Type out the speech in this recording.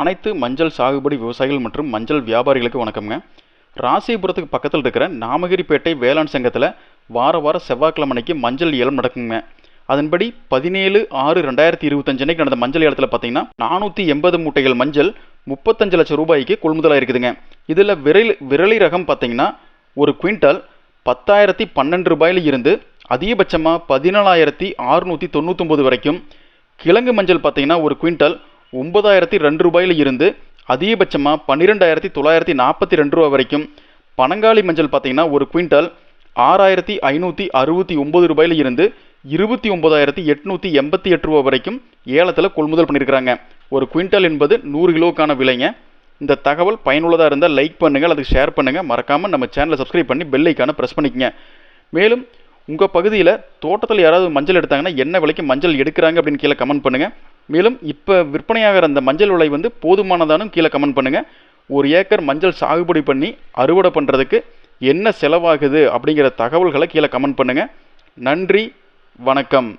அனைத்து மஞ்சள் சாகுபடி விவசாயிகள் மற்றும் மஞ்சள் வியாபாரிகளுக்கு வணக்கம்ங்க. ராசிபுரத்துக்கு பக்கத்தில் இருக்கிற நாமகிரிப்பேட்டை வேளாண் சங்கத்தில் வார வாரம் செவ்வாய்க்கிழமை அன்னைக்கு மஞ்சள் ஏலம் நடக்குங்க. அதன்படி பதினேழு ஆறு ரெண்டாயிரத்தி இருபத்தஞ்சு அன்னைக்கு நடந்த மஞ்சள் ஏலத்தில் பார்த்தீங்கன்னா நானூற்றி எண்பது மூட்டைகள் மஞ்சள் முப்பத்தஞ்சு லட்சம் ரூபாய்க்கு கொள்முதலாக இருக்குதுங்க இதில் விரல் விரலி ரகம் பார்த்தீங்கன்னா ஒரு குவிண்டால் பத்தாயிரத்தி பன்னெண்டு ரூபாயில் இருந்து அதிகபட்சமாக பதினாலாயிரத்தி அறுநூற்றி தொண்ணூற்றொம்பது வரைக்கும். கிழங்கு மஞ்சள் பார்த்தீங்கன்னா ஒரு குவிண்டால் ஒன்பதாயிரத்தி ரெண்டு ரூபாயில் இருந்து அதிகபட்சமாக பன்னிரெண்டாயிரத்தி தொள்ளாயிரத்தி நாற்பத்தி ரெண்டு ரூபா வரைக்கும். பனங்காளி மஞ்சள் பார்த்தீங்கன்னா ஒரு குவிண்டால் ஆறாயிரத்தி ஐநூற்றி அறுபத்தி ஒம்பது ரூபாயில் இருந்து இருபத்தி ஒம்பதாயிரத்தி எட்நூற்றி எண்பத்தி எட்டு ரூபா வரைக்கும் ஏலத்தில் கொள்முதல் பண்ணியிருக்கிறாங்க ஒரு குவிண்டால் என்பது நூறு கிலோக்கான விலைங்க. இந்த தகவல் பயனுள்ளதாக இருந்தால் லைக் பண்ணுங்கள் அதுக்கு ஷேர் பண்ணுங்கள் மறக்காமல் நம்ம சேனலை சப்ஸ்கிரைப் பண்ணி பெல்லைக்கான ப்ரெஸ் பண்ணிக்கங்க. மேலும் உங்கள் பகுதியில் தோட்டத்தில் யாராவது மஞ்சள் எடுத்தாங்கன்னா என்ன விலைக்கு மஞ்சள் எடுக்கிறாங்க அப்படின்னு கீழே கமெண்ட் பண்ணுங்கள் மேலும் இப்போ விற்பனையாகிற அந்த மஞ்சள் விலை வந்து போதுமானதானும் கீழே கமெண்ட் பண்ணுங்கள் ஒரு ஏக்கர் மஞ்சள் சாகுபடி பண்ணி அறுவடை பண்ணுறதுக்கு என்ன செலவாகுது அப்படிங்கிற தகவல்களை கீழே கமெண்ட் பண்ணுங்கள் நன்றி வணக்கம்.